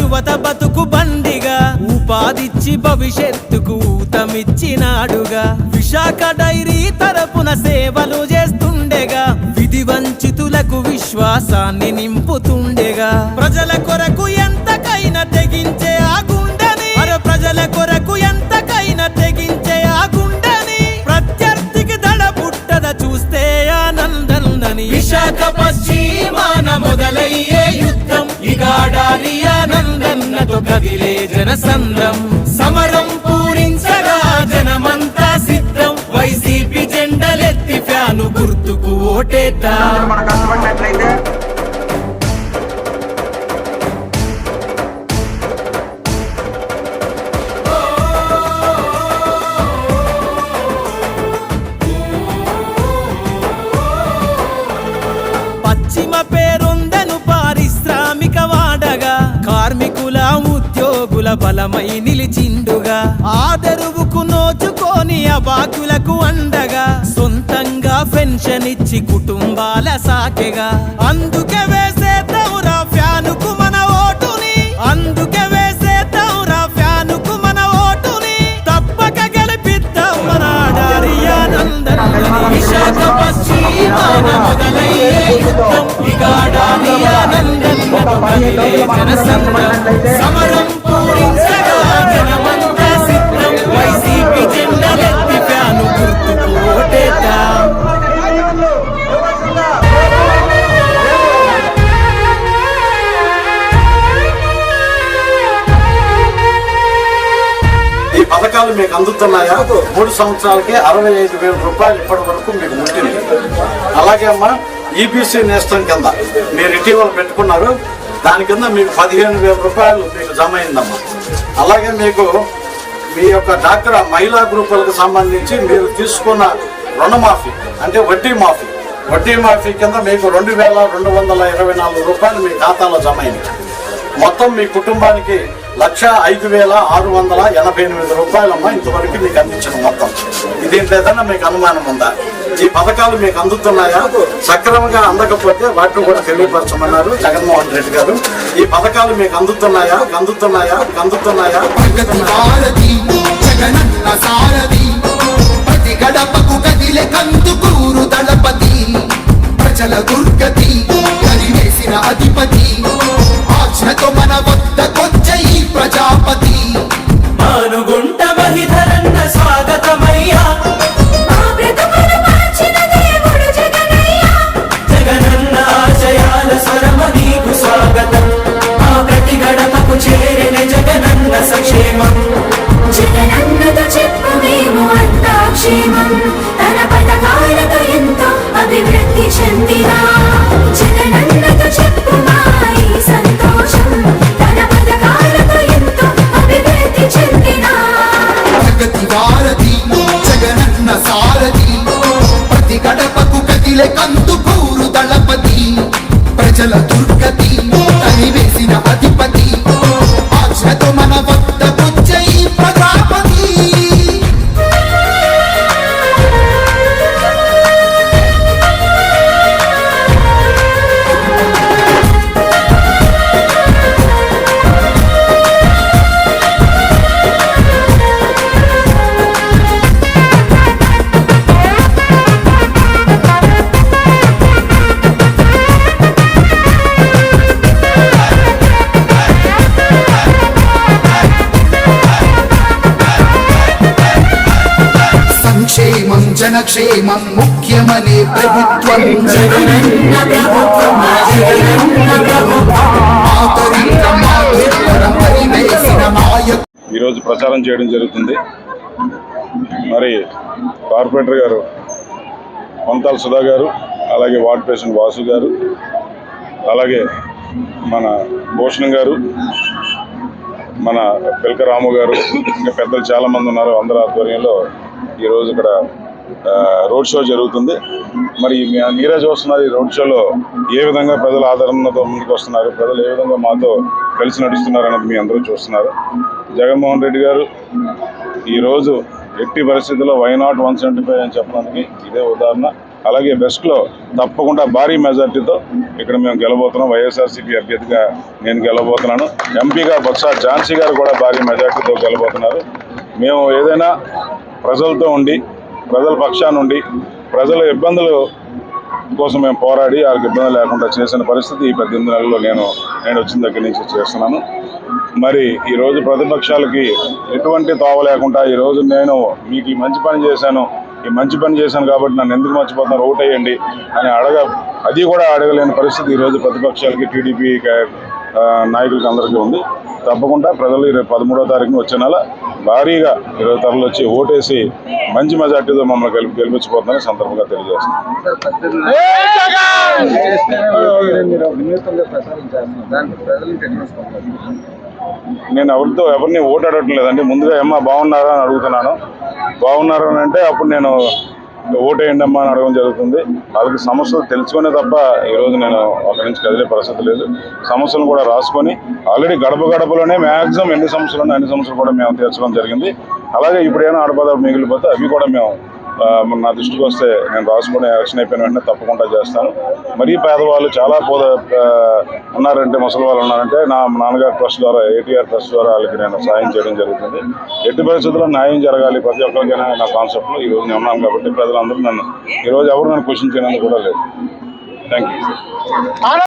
యువత బతుకు బండిగా ఉపాధిచ్చి భవిష్యత్తుకు ఊతమిచ్చినాడుగా. విశాఖ డైరీ తరపున సేవలు చేస్తుండేగా విధి వంచితులకు విశ్వాసాన్ని నింపుతుండేగా. ప్రజల కొరకు ఎంతకైనా తెగించే ఆ గుండెని ప్రజల కొరకు ఎంతకైనా తెగించే ఆ గుండెని ప్రత్యర్థికి దడ పుట్టద చూస్తే ఆనందందని. విశాఖ పశ్చిమాన మొదలయ్యే ఇగాడాలి ఆనందన్నతో కదిలే జనసంద్రం. సమరం పూరించగా జనమంతా సిద్ధం. వైసీపీ జెండలెత్తి ఫ్యాను గుర్తుకు ఓటేద్దాం. బలమై నిలిచిండుగా. ఆదరువుకు నోచుకొని అబాకులకు అండగా. సొంతంగా పెన్షన్ ఇచ్చి కుటుంబాల సాకెగా. అందుకే వేసే దౌరా ఫ్యానుకు మన ఓటుని. అందుకే వేసే దౌరా ఫ్యానుకు మన ఓటుని. తప్పక గెలిపిద్దాం మన ఆడారి ఆనందం పథకాలు మీకు అందుతున్నాయా? మూడు సంవత్సరాలకి అరవై ఐదు వేల రూపాయలు ఇప్పటి వరకు మీకు ముట్టింది అలాగే అమ్మా ఈబీసీ నేస్తం కింద మీరు ఇటీవల పెట్టుకున్నారు. దాని కింద మీకు పదిహేను వేల రూపాయలు మీకు జమ అయిందమ్మా. అలాగే మీకు మీ యొక్క డాక్టర్ మహిళా గ్రూపులకు సంబంధించి మీరు తీసుకున్న రుణమాఫీ అంటే వడ్డీ మాఫీ. వడ్డీ మాఫీ కింద మీకు రెండు వేల రెండు వందల ఇరవై నాలుగు రూపాయలు మీ ఖాతాలో జమ అయింది. మొత్తం మీ కుటుంబానికి లక్ష ఐదు వేల ఆరు వందల ఎనభై ఎనిమిది రూపాయలమ్మ ఇంతవరకు మీకు అందించిన మొత్తం. దీంట్లో ఏదైనా మీకు అనుమానం ఉందా? ఈ పథకాలు మీకు అందుతున్నాయా? సక్రమంగా అందకపోతే వాటిని కూడా తెలియపరచమన్నారు జగన్మోహన్ రెడ్డి గారు. ఈ పథకాలు మీకు అందుతున్నాయా? అందుతున్నాయా? అందుతున్నాయా? ప్రజల భారతి noche జనక్షేమం ముఖ్యమనే ప్రభుత్వం ఈరోజు ప్రచారం చేయడం జరుగుతుంది. మరి కార్పొరేటర్ గారు కొంతాల సుధా గారు అలాగే వార్డ్ ప్రెసిడెంట్ వాసు గారు అలాగే మన భూషణం గారు మన పిల్క రాము గారు ఇంకా పెద్దలు చాలామంది ఉన్నారు అందరి ఆధ్వర్యంలో ఈరోజు ఇక్కడ రోడ్ షో జరుగుతుంది. మరి మీరే చూస్తున్నారు ఈ రోడ్ షోలో ఏ విధంగా ప్రజల ఆదరణతో ముందుకు వస్తున్నారు? ప్రజలు ఏ విధంగా మాతో కలిసి నడుస్తున్నారు అన్నది మీ అందరూ చూస్తున్నారు. జగన్మోహన్ రెడ్డి గారు ఈరోజు ఎట్టి పరిస్థితుల్లో why not one seventy five అని చెప్పడానికి ఇదే ఉదాహరణ. అలాగే వెస్ట్లో తప్పకుండా భారీ మెజార్టీతో ఇక్కడ మేము గెలబోతున్నాం. వైఎస్ఆర్సీపీ అభ్యర్థిగా నేను గెలబోతున్నాను. ఎంపీగా బొత్స ఝాన్సీ గారు కూడా భారీ మెజార్టీతో గెలబోతున్నారు. మేము ఏదైనా ప్రజలతో ఉండి ప్రజల పక్షాన నుండి ప్రజల ఇబ్బందులు కోసం మేము పోరాడి వాళ్ళకి ఇబ్బంది లేకుండా చేసిన పరిస్థితి ఈ పద్దెనిమిది నెలల్లో నేను నేను వచ్చిన దగ్గర నుంచి చేస్తున్నాను. మరి ఈరోజు ప్రతిపక్షాలకి ఎటువంటి తోవ లేకుండా ఈరోజు నేను మీకు ఈ మంచి పని చేశాను ఈ మంచి పని చేశాను కాబట్టి నన్ను ఎందుకు మర్చిపోతున్నారు? ఓటేయండి అని అడగ అది కూడా అడగలేని పరిస్థితి ఈరోజు ప్రతిపక్షాలకి టీడీపీ నాయకులకి అందరికీ ఉంది. తప్పకుండా ప్రజలు ఇరవై పదమూడో తారీఖున వచ్చే నెల భారీగా ఇరవై తరలు వచ్చి ఓటేసి మంచి మెజార్టీతో మమ్మల్ని గెలిపి గెలిపించిపోతుందని సందర్భంగా తెలియజేస్తున్నాను నేను ఎవరితో ఎవరిని ఓటాడటం లేదండి ముందుగా అమ్మ బాగున్నారా? అని అడుగుతున్నాను. బాగున్నారా అని అంటే అప్పుడు నేను ఓటేయండి అమ్మా అని అడగడం జరుగుతుంది. వాళ్ళకి సమస్యలు తెలుసుకునే తప్ప ఈరోజు నేను అక్కడి నుంచి కదిలే పరిస్థితి లేదు. సమస్యలను కూడా రాసుకొని ఆల్రెడీ గడప గడపలోనే మ్యాక్సిమం ఎన్ని సమస్యలు ఉన్నాయి అన్ని సమస్యలు కూడా మేము తీర్చడం జరిగింది. అలాగే ఇప్పుడైనా ఆడపదాలు మిగిలిపోతే అవి కూడా మేము నా దృష్టికి వస్తే నేను రాసుకుని ఎలక్షన్ అయిపోయిన వెంటనే తప్పకుండా చేస్తాను. మరీ పేదవాళ్ళు చాలా పోద ఉన్నారంటే ముసలి వాళ్ళు ఉన్నారంటే నా నాన్నగారి ట్రస్ట్ ద్వారా ఏటీఆర్ ట్రస్ట్ ద్వారా వాళ్ళకి నేను సాయం చేయడం జరుగుతుంది. ఎట్టి పరిస్థితుల్లో న్యాయం జరగాలి ప్రతి ఒక్కరికైనా నా కాన్సెప్ట్లో ఈ రోజు నేను ఉన్నాను కాబట్టి ప్రజలందరూ నన్ను ఈ రోజు ఎవరు నన్ను క్వశ్చన్ చేయడానికి కూడా లేదు. Thank you